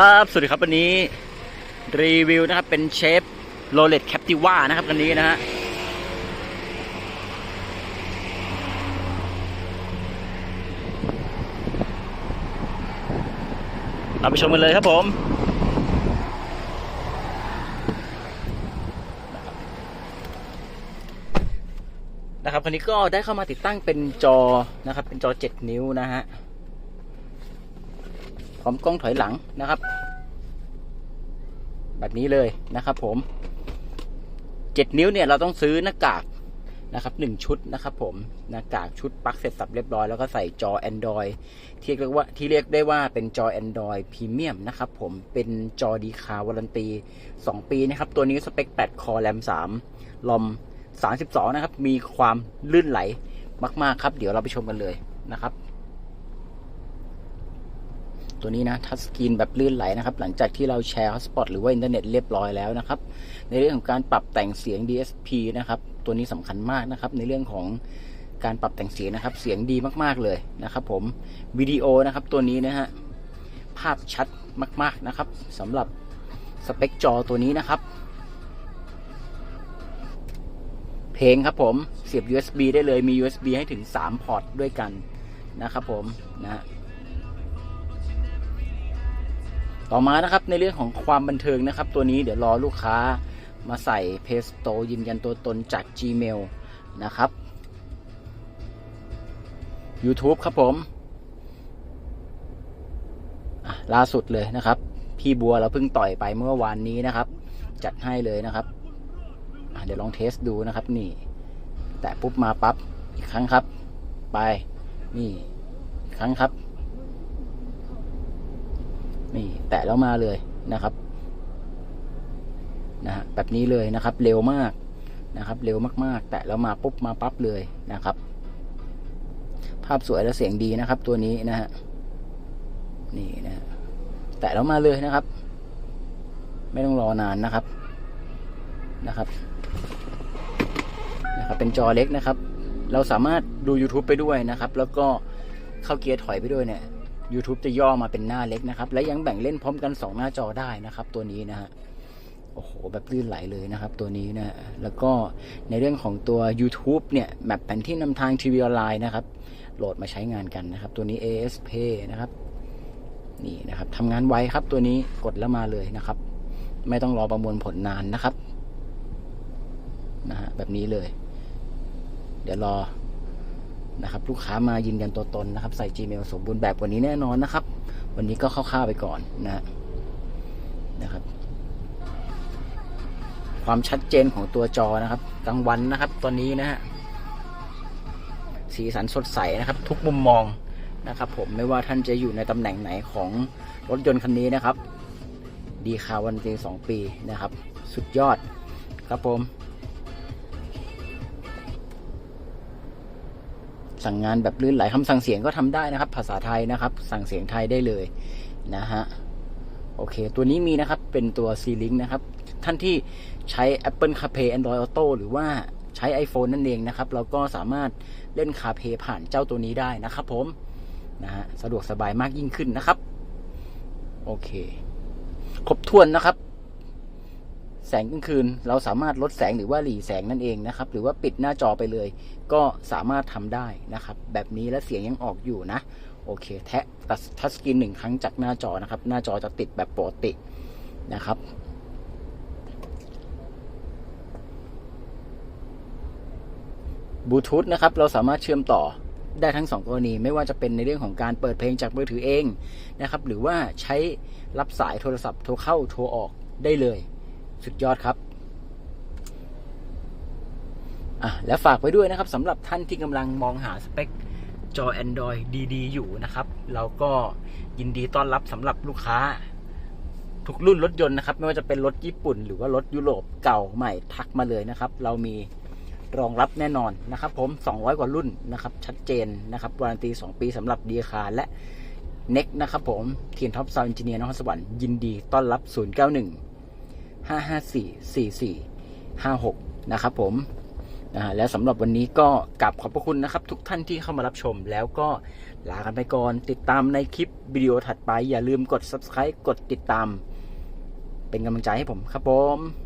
ครับ สวัสดีครับวันนี้รีวิวนะครับ เป็นเชฟโรเลตแคปติว่านะครับคันนี้นะฮะเราไปชมกันเลยครับผมนะครับคันนี้ก็ได้เข้ามาติดตั้งเป็นจอนะครับ เป็นจอ 7 นิ้วนะฮะ พร้อมกล้องถอยหลังนะครับ แบบนี้เลยนะครับผม7นิ้วเนี่ยเราต้องซื้อหน้ากากนะครับหนึ่งชุดนะครับผมหน้ากากชุดปลั๊กเสร็จสับเรียบร้อยแล้วก็ใส่จอ Android ที่เรียกว่าที่เรียกได้ว่าเป็นจอ Android Premium นะครับผมเป็นจอดีคาวารันตี 2 ปีนะครับ ตัวนี้สเปค 8 คอแรม 3 ลอม 32 นะครับ มีความลื่นไหลมาก ๆ ครับ เดี๋ยวเราไปชมกันเลยนะครับ ตัวนี้นะทัชสกรีนแบบลื่นไหลนะครับหลังจากที่เราแชร์ฮอสปอตหรือว่าอินเทอร์เน็ตเรียบร้อยแล้วนะครับในเรื่องของการปรับแต่งเสียง DSP นะครับตัวนี้สำคัญมากนะครับในเรื่องของการปรับแต่งเสียงนะครับเสียงดีมากๆเลยนะครับผมวิดีโอนะครับตัวนี้นะฮะภาพชัดมากๆนะครับสำหรับสเปคจอตัวนี้นะครับ เพลงครับผมเสียบ USB ได้เลยมี USB ให้ถึง 3 พอร์ตด้วยกันนะครับผมนะ ต่อมานะครับในเรื่องของความบันเทิงนะครับ ตัวนี้เดี๋ยวรอลูกค้ามาใส่เพสโตยืนยันตัวตนจาก Gmail นะครับ YouTube ครับผมล่าสุดเลยนะครับ พี่บัวเราเพิ่งต่อยไปเมื่อวานนี้นะครับ จัดให้เลยนะครับ เดี๋ยวลองเทสดูนะครับนี่ แตะปุ๊บมาปั๊บอีกครั้งครับ ไป นี่ครั้งครับ นี่แตะแล้วมาเลยนะครับนะฮะแบบนี้เลยนะครับ เร็วมากนะครับ เร็วมากๆ แตะแล้วมาปุ๊บมาปั๊บเลยนะครับ ภาพสวยและเสียงดีนะครับ ตัวนี้นะฮะนี่นะฮะแตะแล้วมาเลยนะครับ ไม่ต้องรอนานนะครับนะครับนะครับ เป็นจอเล็กนะครับ เราสามารถดู YouTube ไปด้วยนะครับ แล้วก็เข้าเกียร์ถอยไปด้วยเนี่ย YouTube จะย่อมาเป็นหน้าเล็กนะครับ และยังแบ่งเล่นพร้อมกัน 2 หน้าจอได้นะครับ ตัวนี้นะฮะโอ้โห แบบลื่นไหลเลยนะครับ ตัวนี้นะ แล้วก็ในเรื่องของตัว YouTube เนี่ยแมปแผนที่นำทางทีวีออนไลน์นะครับ โหลดมาใช้งานกันนะครับ ตัวนี้ ASP นะครับ นี่นะครับทำงานไวครับตัวนี้กดแล้วมาเลยนะครับ ไม่ต้องรอประมวลผลนานนะครับนะฮะแบบนี้เลย เดี๋ยวรอ นะครับ ลูกค้ามายืนยันตัวตนนะครับ ใส่ Gmail สมบูรณ์แบบวันนี้แน่นอนนะครับ วันนี้ก็คร่าวๆไปก่อนนะนะครับ ความชัดเจนของตัวจอนะครับกลางวันนะครับ ตอนนี้นะฮะสีสันสดใสนะครับ ทุกมุมมองนะครับ ผมไม่ว่าท่านจะอยู่ในตำแหน่งไหนของรถยนต์คันนี้นะครับ ดีคาวันตีสองปีนะครับ สุดยอดครับผม สั่งงานแบบลื่นไหลคำสั่งเสียงก็ทำได้นะครับ ภาษาไทยนะครับ สั่งเสียงไทยได้เลยนะฮะโอเค ตัวนี้มีนะครับเป็นตัว C-Link นะครับ ท่านที่ใช้ Apple CarPlay Android Auto หรือว่าใช้ iPhone นั่นเองนะครับ เราก็สามารถเล่น CarPlay ผ่านเจ้าตัวนี้ได้นะครับผมนะฮะสะดวกสบายมากยิ่งขึ้นนะครับ โอเค ครบถ้วนนะครับ แสงกลางคืน เราสามารถลดแสงหรือว่าหลีแสงนั่นเองนะครับ หรือว่าปิดหน้าจอไปเลย ก็สามารถทำได้นะครับ แบบนี้และเสียงยังออกอยู่นะ โอเค แทะตัดทัชสกรีนหนึ่งครั้งจากหน้าจอนะครับ หน้าจอจะติดแบบปกตินะครับบลูทูธนะครับเราสามารถเชื่อมต่อได้ทั้ง 2 กรณีไม่ว่าจะเป็นในเรื่องของการเปิดเพลงจากมือถือเองนะครับ หรือว่าใช้รับสายโทรศัพท์โทรเข้าโทรออกได้เลย สุดยอดครับอะและฝากไว้ด้วยนะครับสำหรับท่านที่กำลังมองหาสเปคจอ Android ดีๆ อยู่นะครับ เราก็ยินดีต้อนรับสำหรับลูกค้า ทุกรุ่นรถยนต์นะครับ ไม่ว่าจะเป็นรถญี่ปุ่น หรือว่ารถยุโรปเก่าใหม่ทักมาเลยนะครับ เรามีรองรับแน่นอนนะครับ ผม 200 กว่ารุ่นนะครับ ชัดเจนนะครับวารันตี 2 ปีสำหรับดีคาและเน็กนะครับผมเทียนท็อปซาวน์อินจิเนียร์นครสวรรค์ยินดีต้อนรับ 091 554 4456 นะครับผมแล้วสำหรับวันนี้ก็กลับขอบพระคุณนะครับ ทุกท่านที่เข้ามารับชม แล้วก็ลากันไปก่อน ติดตามในคลิปวิดีโอถัดไป อย่าลืมกด subscribe กดติดตาม เป็นกำลังใจให้ผมครับผม